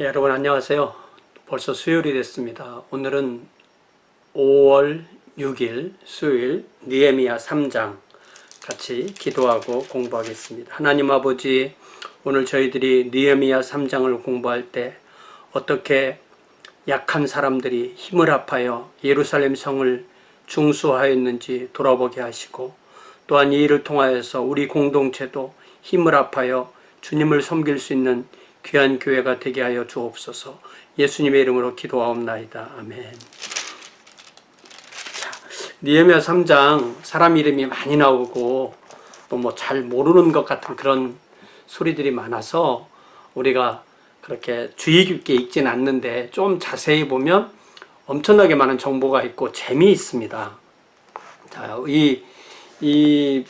예, 여러분 안녕하세요. 벌써 수요일이 됐습니다. 오늘은 5월 6일 수요일 니에미야 3장 같이 기도하고 공부하겠습니다. 하나님 아버지 오늘 저희들이 니에미야 3장을 공부할 때 어떻게 약한 사람들이 힘을 합하여 예루살렘 성을 중수하였는지 돌아보게 하시고 또한 이 일을 통하여서 우리 공동체도 힘을 합하여 주님을 섬길 수 있는 귀한 교회가 되게 하여 주옵소서. 예수님의 이름으로 기도하옵나이다. 아멘. 자, 니에미야 3장 사람 이름이 많이 나오고 또 뭐 잘 모르는 것 같은 그런 소리들이 많아서 우리가 그렇게 주의 깊게 읽지는 않는데 좀 자세히 보면 엄청나게 많은 정보가 있고 재미있습니다. 자, 이, 이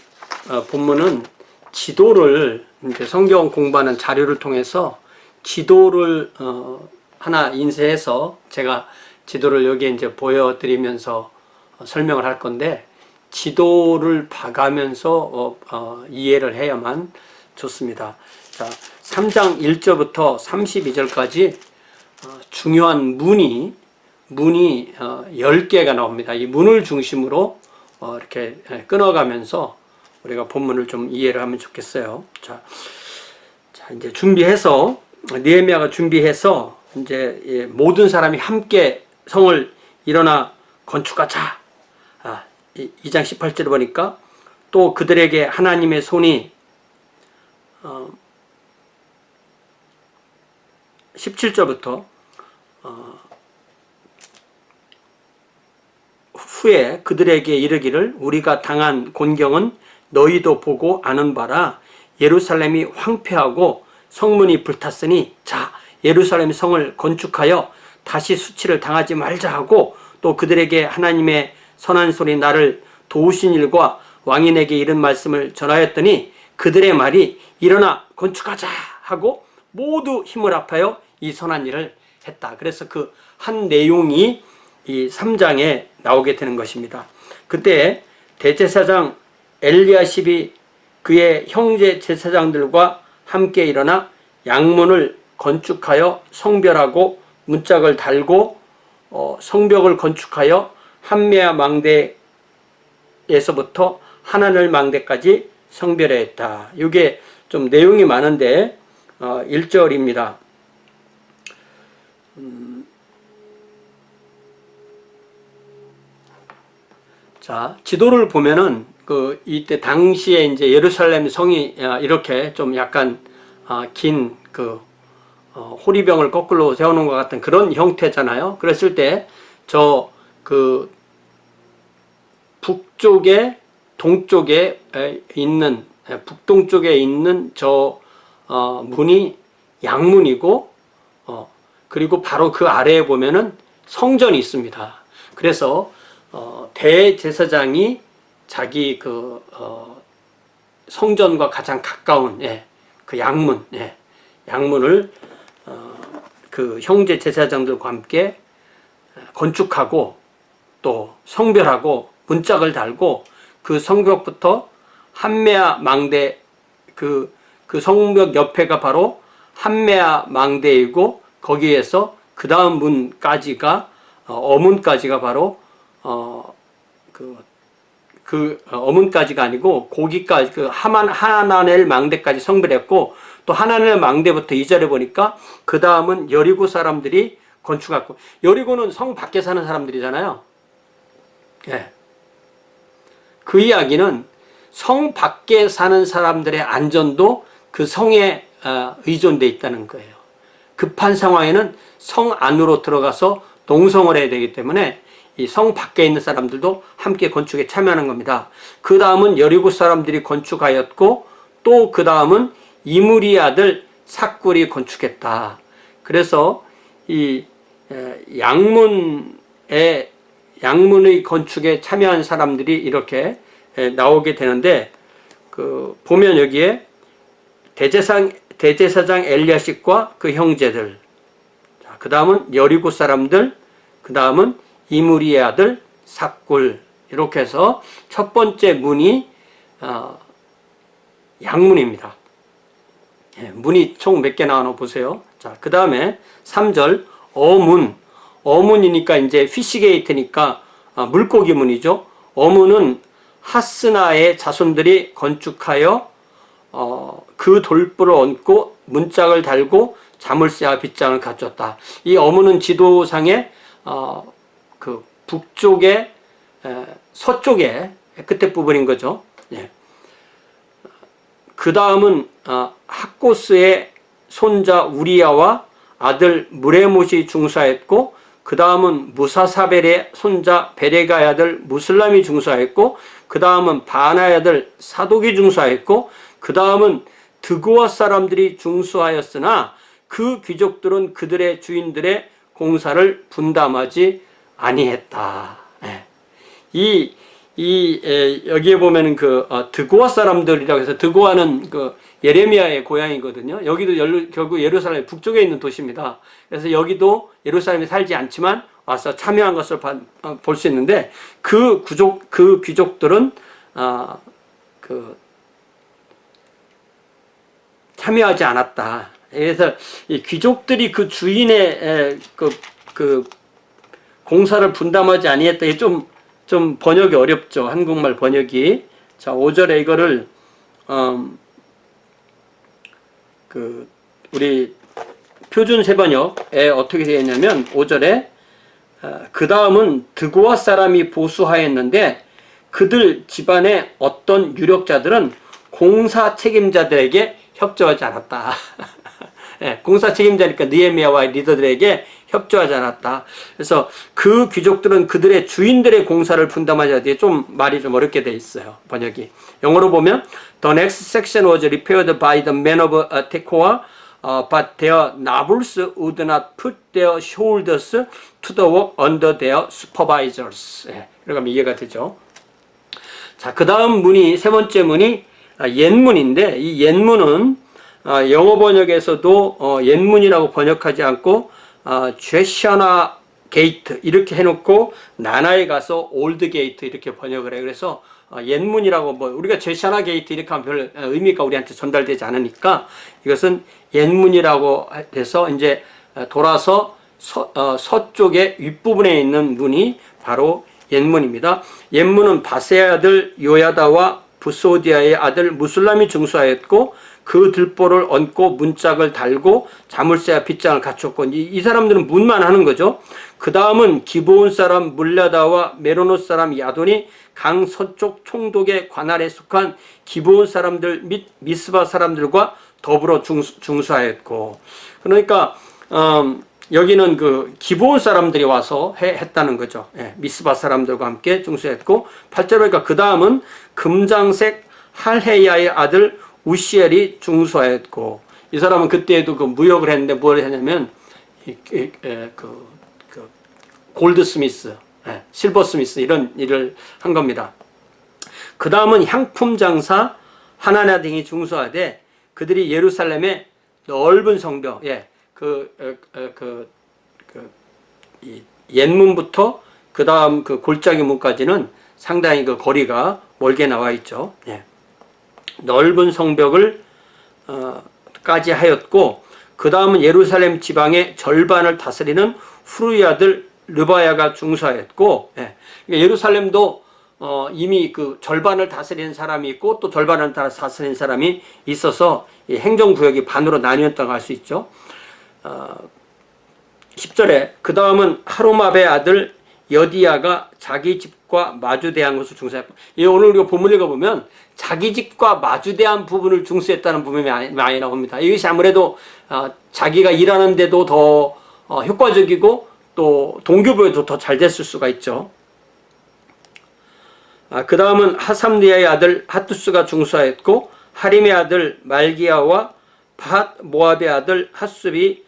어, 본문은 지도를 이제 성경 공부하는 자료를 통해서 지도를 어, 하나 인쇄해서 제가 지도를 여기 이제 보여드리면서 어, 설명을 할 건데 지도를 봐가면서 어, 어, 이해를 해야만 좋습니다. 자, 3장 1절부터 32절까지 어, 중요한 문이 문이 어, 10개가 나옵니다. 이 문을 중심으로 어, 이렇게 끊어가면서 우리가 본문을 좀 이해를 하면 좋겠어요. 자, 자 이제 준비해서 니에미아가 준비해서 이제 예, 모든 사람이 함께 성을 일어나 건축하자. 아, 2장 18절을 보니까 또 그들에게 하나님의 손이 어, 17절부터 어, 후에 그들에게 이르기를 우리가 당한 곤경은 너희도 보고 아는 바라 예루살렘이 황폐하고 성문이 불탔으니 자 예루살렘 성을 건축하여 다시 수치를 당하지 말자 하고 또 그들에게 하나님의 선한 소리 나를 도우신 일과 왕인에게 이른 말씀을 전하였더니 그들의 말이 일어나 건축하자 하고 모두 힘을 합하여 이 선한 일을 했다. 그래서 그 한 내용이 이 3장에 나오게 되는 것입니다. 그때 대제사장 엘리야십이 그의 형제 제사장들과 함께 일어나 양문을 건축하여 성별하고 문짝을 달고 어, 성벽을 건축하여 한메아 망대에서부터 하나늘 망대까지 성별했다. 이게 좀 내용이 많은데 어, 1절입니다. 음, 자 지도를 보면은 그 이때 당시에 이제 예루살렘 성이 아, 이렇게 좀 약간 아, 긴그 어, 호리병을 거꾸로 세우는 것 같은 그런 형태잖아요. 그랬을 때 저 그 북쪽에 동쪽에 있는 북동쪽에 있는 저 어, 문이 양문이고 어, 그리고 바로 그 아래에 보면은 성전이 있습니다. 그래서 어, 대제사장이 자기 그 어, 성전과 가장 가까운 예, 그 양문, 예, 양문을 어, 그 형제 제사장들과 함께 건축하고 또 성별하고 문짝을 달고 그 성벽부터 한메아 망대 그, 그 성벽 옆에가 바로 한메아 망대이고 거기에서 그 다음 문까지가 어, 어문까지가 바로 어, 그, 그 어, 어문까지가 아니고 고기까지 그 하만 하나넬 망대까지 성별했고 또 하나넬 망대부터 이 절에 보니까 그 다음은 여리고 사람들이 건축했고 여리고는 성 밖에 사는 사람들이잖아요. 예. 그 이야기는 성 밖에 사는 사람들의 안전도 그 성에 어, 의존돼 있다는 거예요. 급한 상황에는 성 안으로 들어가서 농성을 해야 되기 때문에 이 성 밖에 있는 사람들도 함께 건축에 참여하는 겁니다. 그 다음은 여리고 사람들이 건축하였고 또 그 다음은 이무리 아들 삭굴이 건축했다. 그래서 이 양문의 양문의 건축에 참여한 사람들이 이렇게 나오게 되는데 그 보면 여기에 대제상 대제사장 엘리야식과 그 형제들 그 다음은 여리고 사람들 그 다음은 이무리의 아들 삭굴 이렇게 해서 첫 번째 문이 어, 양문입니다. 예, 문이 총 몇 개 나오나 보세요. 자, 그 다음에 3절 어문. 어문이니까 이제 피시게이트니까 아, 물고기 문이죠. 어문은 하스나의 자손들이 건축하여 어, 그 돌불을 얹고 문짝을 달고 자물쇠와 빗장을 갖췄다. 이 어문은 지도상에 어, 그 북쪽에 에, 서쪽에 끝에 부분인 거죠. 예. 그 다음은 어, 학고스의 손자 우리야와 아들 무레못이 중사했고 그 다음은 무사사벨의 손자 베레가의 아들 무슬람이 중사했고 그 다음은 바나의 아들 사독이 중사했고 그 다음은 드고아 사람들이 중수하였으나 그 귀족들은 그들의 주인들의 공사를 분담하지 아니했다. 예. 이, 이, 에, 여기에 보면은 그, 어, 드고아 사람들이라고 해서 드고아는 그 예레미야의 고향이거든요. 여기도 열, 결국 예루살렘 북쪽에 있는 도시입니다. 그래서 여기도 예루살렘에 살지 않지만 와서 참여한 것을 어, 볼수 있는데 그 구족, 그 귀족들은, 아, 그, 참여하지 않았다. 그래서 이 귀족들이 그 주인의 에, 그, 그 공사를 분담하지 아니했다. 이게 좀, 좀 번역이 어렵죠. 한국말 번역이. 자, 5절에 이거를, 음, 그, 우리 표준 세번역에 어떻게 되어 있냐면 5절에 어, 그 다음은 드고아 사람이 보수하였는데 그들 집안의 어떤 유력자들은 공사 책임자들에게 협조하지 않았다. 예, 공사 책임자니까 느헤미야와 리더들에게 협조하지 않았다. 그래서 그 귀족들은 그들의 주인들의 공사를 분담하자 뒤에 좀 말이 좀 어렵게 돼 있어요. 번역이. 영어로 보면 The next section was repaired by the men of uh, Tekoa uh, but their nobles would not put their shoulders to the work under their supervisors. 예, 하면 이해가 되죠. 자, 그 다음 문이, 세 번째 문이 아, 옛문인데, 이 옛문은 아, 영어 번역에서도 어, 옛문이라고 번역하지 않고 아, 죄샤나 게이트 이렇게 해놓고 나나에 가서 올드 게이트 이렇게 번역을 해. 그래서 어, 옛문이라고 뭐 우리가 죄샤나 게이트 이렇게 하면 별 어, 의미가 우리한테 전달되지 않으니까 이것은 옛문이라고 해서 이제 어, 돌아서 서, 어, 서쪽의 윗부분에 있는 문이 바로 옛문입니다. 옛문은 바세의 아들 요야다와 부소디아의 아들 무슬람이 중수하였고 그 들보를 얹고 문짝을 달고 자물쇠와 빗장을 갖췄고 이, 이 사람들은 문만 하는 거죠. 그 다음은 기브온 사람 물라다와 메로노 사람 야돈이 강 서쪽 총독의 관할에 속한 기브온 사람들 및 미스바 사람들과 더불어 중수, 중수하였고 그러니까 음, 여기는 그 기브온 사람들이 와서 해, 했다는 거죠. 예, 미스바 사람들과 함께 중수했고 8절 보니까 그 다음은 금장색 할헤야의 아들 우시엘이 중수하였고 이 사람은 그때에도 그 무역을 했는데 뭘 했냐면 에, 그, 그 골드스미스, 예, 실버스미스 이런 일을 한 겁니다. 그 다음은 향품 장사 하나나 등이 중수하되 그들이 예루살렘의 넓은 성벽, 예, 그, 어, 어, 그, 그, 이 옛문부터 그 다음 그 골짜기 문까지는 상당히 그 거리가 멀게 나와 있죠. 예. 넓은 성벽을 어, 까지 하였고 그 다음은 예루살렘 지방의 절반을 다스리는 아들 르바야가 중사했고 예. 그러니까 예루살렘도 어, 이미 그 절반을 다스리는 사람이 있고 또 절반을 다스리는 사람이 있어서 이 행정구역이 반으로 나뉘었다고 할 수 있죠. 어, 10절에 그 다음은 하루마베 아들 여디야가 자기 집과 마주대한 것을 중수했고 이 오늘 우리가 본문 읽어보면 자기 집과 마주대한 부분을 중수했다는 부분이 많이, 나옵니다. 이것이 아무래도 어, 자기가 일하는데도 더 어, 효과적이고 또 동교부에도 더 잘 됐을 수가 있죠. 아, 그 다음은 하삼리아의 아들 하투스가 중수하였고 하림의 아들 말기야와 밭 모압의 아들 하습이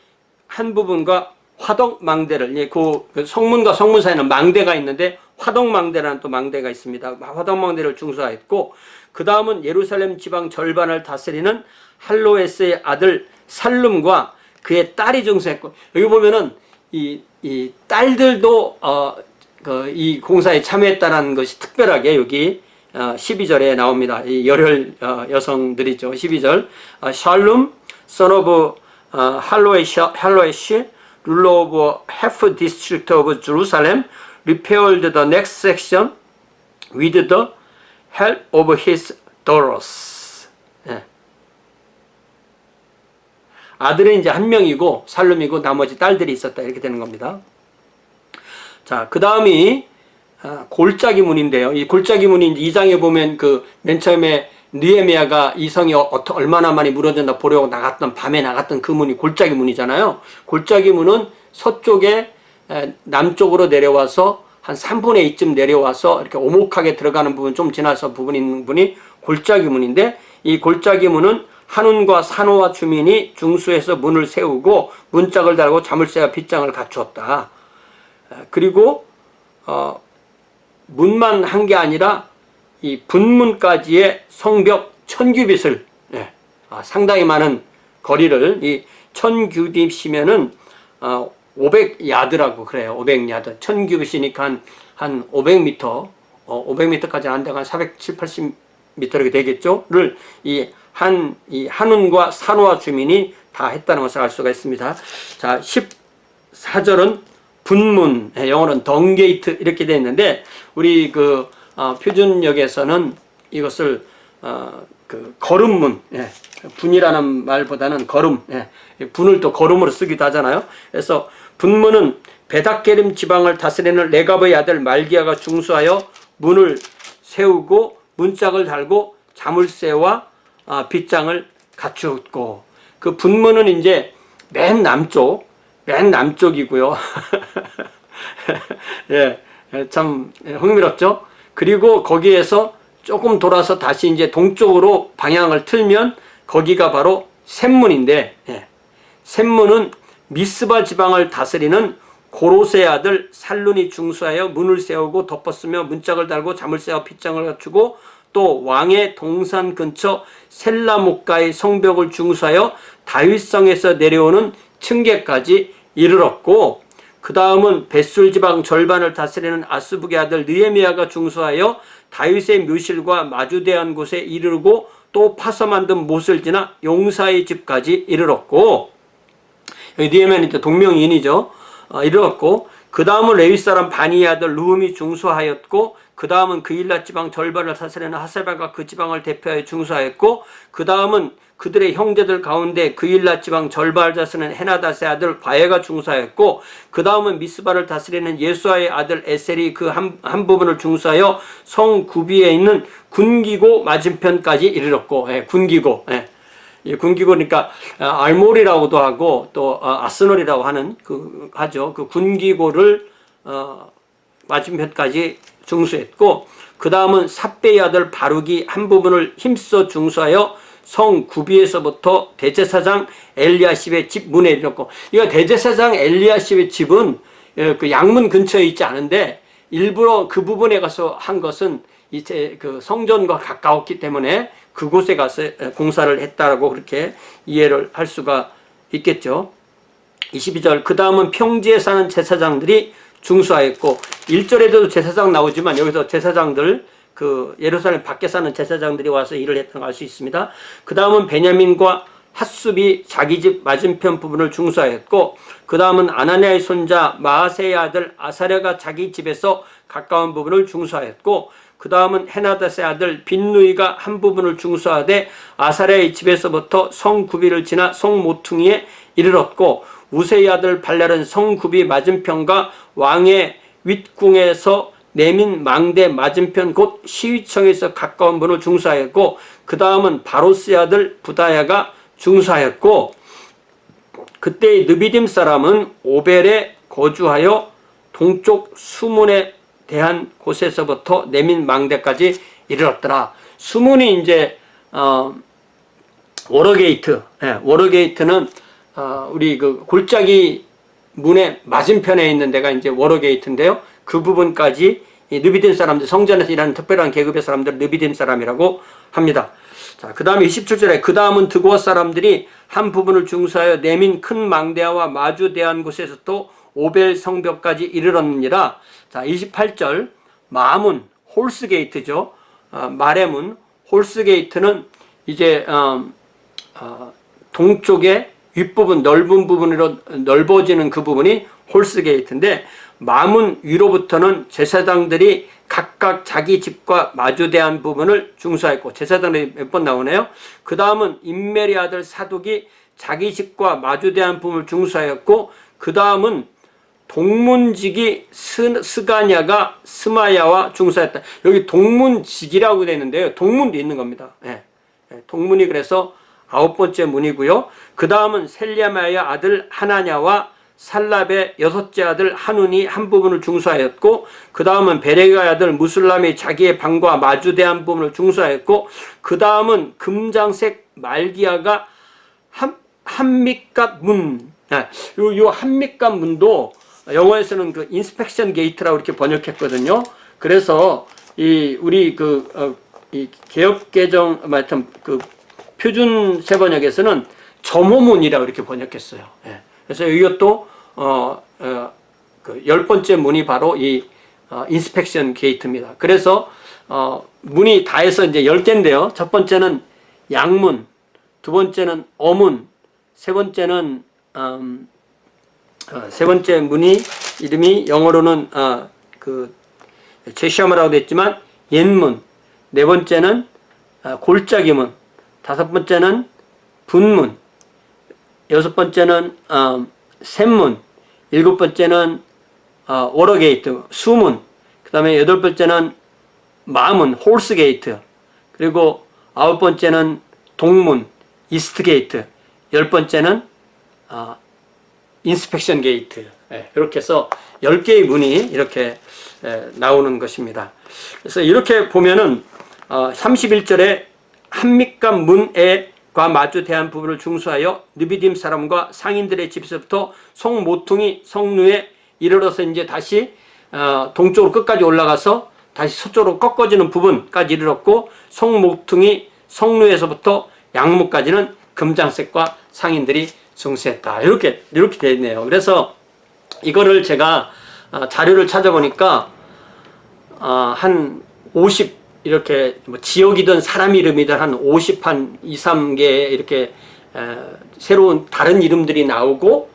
한 부분과 화덕 망대를 예, 그, 그 성문과 성문 사이에는 망대가 있는데 화덕 망대라는 또 망대가 있습니다. 화덕 망대를 중수하였고 그 다음은 예루살렘 지방 절반을 다스리는 할로에스의 아들 살룸과 그의 딸이 중수했고 여기 보면은 이, 이 딸들도 어, 그 이 공사에 참여했다는 것이 특별하게 여기 어, 12절에 나옵니다. 이 열혈 어, 여성들이죠. 12절 어, 샬룸 어, 할로에시, 할로에시, ruler of half district of Jerusalem, repaired the next section with the help of his daughters. 예. 아들은 이제 한 명이고 살룸이고 나머지 딸들이 있었다 이렇게 되는 겁니다. 자, 그 다음이 아, 골짜기 문인데요. 이 골짜기 이제 2장에 보면 그 맨 처음에 느에미아가 이 성이 어, 얼마나 많이 무너졌나 보려고 나갔던 밤에 나갔던 그 문이 골짜기 문이잖아요. 골짜기 문은 서쪽에 에, 남쪽으로 내려와서 한 3분의 2쯤 내려와서 이렇게 오목하게 들어가는 부분 좀 지나서 부분 있는 분이 골짜기 문인데 이 골짜기 문은 한운과 산호와 주민이 중수에서 문을 세우고 문짝을 달고 자물쇠와 빗장을 갖추었다. 에, 그리고 어, 문만 한 게 아니라 이 분문까지의 성벽 천규빗을 예, 아, 상당히 많은 거리를 이 천규빗이면은 어, 500야드라고 그래요. 500야드. 천규빗이니까 한, 한 500m, 어, 500m까지 안 되고 한 470, 80m 이렇게 되겠죠?를 이 한, 이 한운과 산호와 주민이 다 했다는 것을 알 수가 있습니다. 자, 14절은 분문, 예, 영어로는 덩게이트 이렇게 되어 있는데 우리 그 어, 표준역에서는 이것을 어, 그 걸음문, 예, 분이라는 말보다는 걸음, 예, 분을 또 걸음으로 쓰기도 하잖아요. 그래서 분문은 베닥게림 지방을 다스리는 레가브의 아들 말기야가 중수하여 문을 세우고 문짝을 달고 자물쇠와 아, 빗장을 갖추었고 그 분문은 이제 맨 남쪽, 맨 남쪽이고요. 예, 예, 참 흥미롭죠. 그리고 거기에서 조금 돌아서 다시 이제 동쪽으로 방향을 틀면 거기가 바로 샘문인데 예, 샘문은 미스바 지방을 다스리는 고로세 아들 살룬이 중수하여 문을 세우고 덮었으며 문짝을 달고 자물쇠와 핏장을 갖추고 또 왕의 동산 근처 셀라목가의 성벽을 중수하여 다윗성에서 내려오는 층계까지 이르렀고 그 다음은 벳술 지방 절반을 다스리는 아스북의 아들 느헤미야가 중수하여 다윗의 묘실과 마주대한 곳에 이르고 또 파서 만든 못을 지나 용사의 집까지 이르렀고 여기 느헤미야는 이제 동명이인이죠. 어, 이르렀고 그 다음은 레위 사람 바니의 아들 루음이 중수하였고 그 다음은 그일라 지방 절반을 다스리는 하세바가 그 지방을 대표하여 중수하였고 그 다음은 그들의 형제들 가운데 그일라 지방 절반을 다스리는 헤나다스의 아들 바에가 중수하였고 그 다음은 미스바를 다스리는 예수아의 아들 에셀이 그한 한 부분을 중수하여 성 구비에 있는 군기고 맞은편까지 이르렀고 예, 군기고 예. 이 군기고니까 아, 알몰이라고도 하고 또 아, 아스놀이라고 하는 그 하죠. 그 군기고를 어, 맞은편까지 중수했고 그 다음은 삽배의 아들 바룩이 한 부분을 힘써 중수하여 성 구비에서부터 대제사장 엘리야십의 집 문에 이르렀고 이거 대제사장 엘리야십의 집은 예, 그 양문 근처에 있지 않은데 일부러 그 부분에 가서 한 것은 이제 그 성전과 가까웠기 때문에 그곳에 가서 공사를 했다라고 그렇게 이해를 할 수가 있겠죠. 22절 그 다음은 평지에 사는 제사장들이 중수하였고 1절에도 제사장 나오지만 여기서 제사장들 그 예루살렘 밖에 사는 제사장들이 와서 일을 했던 걸 알 수 있습니다. 그 다음은 베냐민과 핫숲이 자기 집 맞은편 부분을 중수하였고 그 다음은 아나니아의 손자 마아세의 아들 아사랴가 자기 집에서 가까운 부분을 중수하였고 그 다음은 헤나다스의 아들 빈누이가 한 부분을 중수하되 아사랴의 집에서부터 성구비를 지나 성모퉁이에 이르렀고 우세의 아들 발랄은 성구비 맞은편과 왕의 윗궁에서 내민 망대 맞은편 곧 시위청에서 가까운 분을 중수하였고 그 다음은 바로스의 아들 부다야가 중수하였고 그때의 느비딤 사람은 오벨에 거주하여 동쪽 수문에 대한 곳에서부터 내민 망대까지 이르렀더라. 수문이 이제 어, 워러게이트, 예, 워러게이트는 어, 우리 그 골짜기 문의 맞은편에 있는 데가 이제 워러게이트인데요. 그 부분까지 이 느비딤 사람들 성전에서 일하는 특별한 계급의 사람들 느비딤 사람이라고 합니다. 자, 그 다음에 27절에 그 다음은 드고아 사람들이 한 부분을 중수하여 내민 큰 망대와 마주대한 곳에서 또 오벨 성벽까지 이르렀느니라. 자, 28절 마문 홀스게이트죠. 어, 마레문 홀스게이트는 이제 어, 어, 동쪽에 윗부분 넓은 부분으로 넓어지는 그 부분이 홀스 게이트인데 마문 위로부터는 제사장들이 각각 자기 집과 마주대한 부분을 중수하였고 제사장들이 몇 번 나오네요. 그 다음은 인메리 아들 사독이 자기 집과 마주대한 부분을 중수하였고 그 다음은 동문직이 스, 스가냐가 스마야와 중수하였다. 여기 동문직이라고 되어 있는데요. 동문도 있는 겁니다. 예. 예, 동문이 그래서 아홉 번째 문이고요. 그 다음은 셀리아마의 아들 하나냐와 살랍의 여섯째 아들 한운이 한 부분을 중수하였고 그 다음은 베레가의 아들 무슬람이 자기의 방과 마주대한 부분을 중수하였고 그 다음은 금장색 말기야가 한, 한밑갑 문, 아, 요, 요 한밑갑 문도 영어에서는 그 인스펙션 게이트라고 이렇게 번역했거든요. 그래서 이 우리 그, 어, 이 개혁 개정, 하여튼 그 표준 세번역에서는 점호문이라고 이렇게 번역했어요. 예. 그래서 이것도 어, 어, 그 열 번째 문이 바로 이 어, 인스펙션 게이트입니다. 그래서 어, 문이 다 해서 이제 열 개인데요. 첫 번째는 양문, 두 번째는 어문, 세 번째는 음, 어, 세 번째 문이 이름이 영어로는 어, 그 제시아무라고 됐지만 옛문, 네 번째는 어, 골짜기문, 다섯 번째는 분문, 여섯 번째는 어, 샘문, 일곱 번째는 어, 워러게이트, 수문, 그 다음에 여덟 번째는 마문, 홀스게이트, 그리고 아홉 번째는 동문, 이스트게이트, 열 번째는 어, 인스펙션 게이트 예, 이렇게 해서 10개의 문이 이렇게 예, 나오는 것입니다. 그래서 이렇게 보면은 어, 31절에 한밑갑 문에 과 마주 대한 부분을 중수하여 느비딤 사람과 상인들의 집에서부터 송모퉁이 성루에 이르러서 이제 다시 어, 동쪽으로 끝까지 올라가서 다시 서쪽으로 꺾어지는 부분까지 이르렀고 송모퉁이 성루에서부터 양무까지는 금장색과 상인들이 증수했다. 이렇게 이렇게 되어 있네요. 그래서 이거를 제가 어, 자료를 찾아보니까 어, 한50 이렇게 뭐 지역이든 사람 이름이든 한 50, 한 2, 3개 이렇게 에, 새로운 다른 이름들이 나오고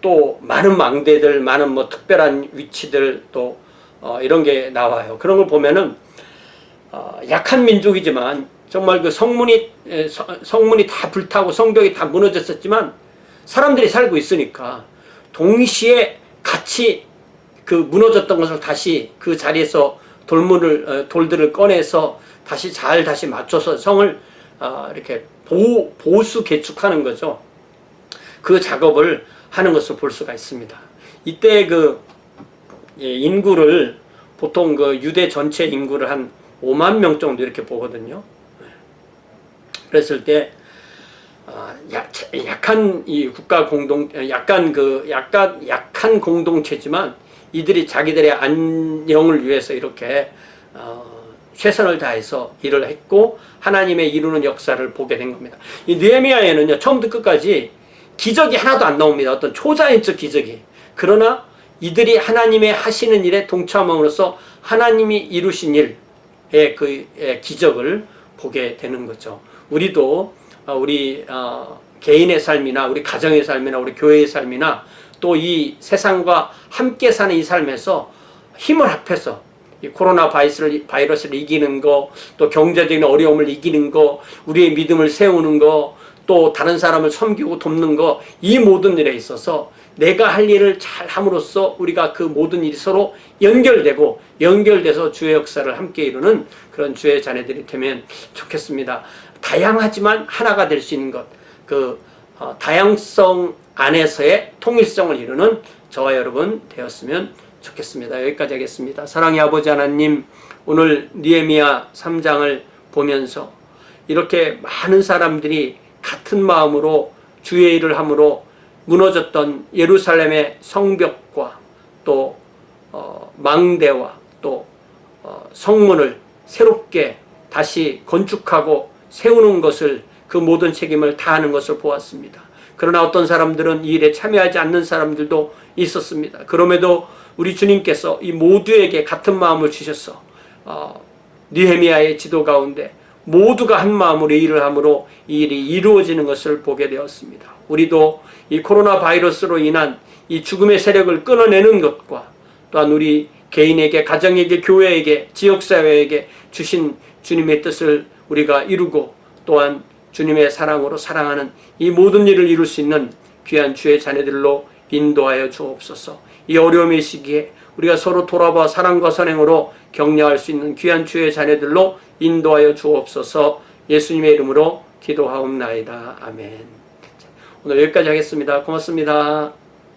또 많은 망대들, 많은 뭐 특별한 위치들 또 어, 이런 게 나와요. 그런 걸 보면은 어, 약한 민족이지만 정말 그 성문이 성문이 다 불타고 성벽이 다 무너졌었지만 사람들이 살고 있으니까 동시에 같이 그 무너졌던 것을 다시 그 자리에서 돌문을 어, 돌들을 꺼내서 다시 잘 다시 맞춰서 성을 어, 이렇게 보, 보수 개축하는 거죠. 그 작업을 하는 것을 볼 수가 있습니다. 이때 그 예, 인구를 보통 그 유대 전체 인구를 한 5만 명 정도 이렇게 보거든요. 그랬을 때 어, 약, 약한 이 국가 공동 약간 그 약간 약한 공동체지만 이들이 자기들의 안녕을 위해서 이렇게 어, 최선을 다해서 일을 했고 하나님의 이루는 역사를 보게 된 겁니다. 이 느헤미야에는요 처음부터 끝까지 기적이 하나도 안 나옵니다. 어떤 초자연적 기적이 그러나 이들이 하나님의 하시는 일에 동참함으로써 하나님이 이루신 일의 그 기적을 보게 되는 거죠. 우리도 어, 우리 어, 개인의 삶이나 우리 가정의 삶이나 우리 교회의 삶이나 또 이 세상과 함께 사는 이 삶에서 힘을 합해서 이 코로나 바이러스를, 바이러스를 이기는 거, 또 경제적인 어려움을 이기는 거, 우리의 믿음을 세우는 거, 또 다른 사람을 섬기고 돕는 거, 이 모든 일에 있어서 내가 할 일을 잘 함으로써 우리가 그 모든 일이 서로 연결되고 연결돼서 주의 역사를 함께 이루는 그런 주의 자녀들이 되면 좋겠습니다. 다양하지만 하나가 될 수 있는 것, 그 어, 다양성 안에서의 통일성을 이루는 저와 여러분 되었으면 좋겠습니다. 여기까지 하겠습니다. 사랑의 아버지 하나님, 오늘 니에미야 3장을 보면서 이렇게 많은 사람들이 같은 마음으로 주의 일을 함으로 무너졌던 예루살렘의 성벽과 또 어, 망대와 또 어, 성문을 새롭게 다시 건축하고 세우는 것을 그 모든 책임을 다하는 것을 보았습니다. 그러나 어떤 사람들은 이 일에 참여하지 않는 사람들도 있었습니다. 그럼에도 우리 주님께서 이 모두에게 같은 마음을 주셔서 어, 느헤미야의 지도 가운데 모두가 한 마음으로 일을 함으로 이 일이 이루어지는 것을 보게 되었습니다. 우리도 이 코로나 바이러스로 인한 이 죽음의 세력을 끊어내는 것과 또한 우리 개인에게, 가정에게, 교회에게, 지역사회에게 주신 주님의 뜻을 우리가 이루고 또한 주님의 사랑으로 사랑하는 이 모든 일을 이룰 수 있는 귀한 주의 자녀들로 인도하여 주옵소서. 이 어려움의 시기에 우리가 서로 돌아봐 사랑과 선행으로 격려할 수 있는 귀한 주의 자녀들로 인도하여 주옵소서. 예수님의 이름으로 기도하옵나이다. 아멘. 오늘 여기까지 하겠습니다. 고맙습니다.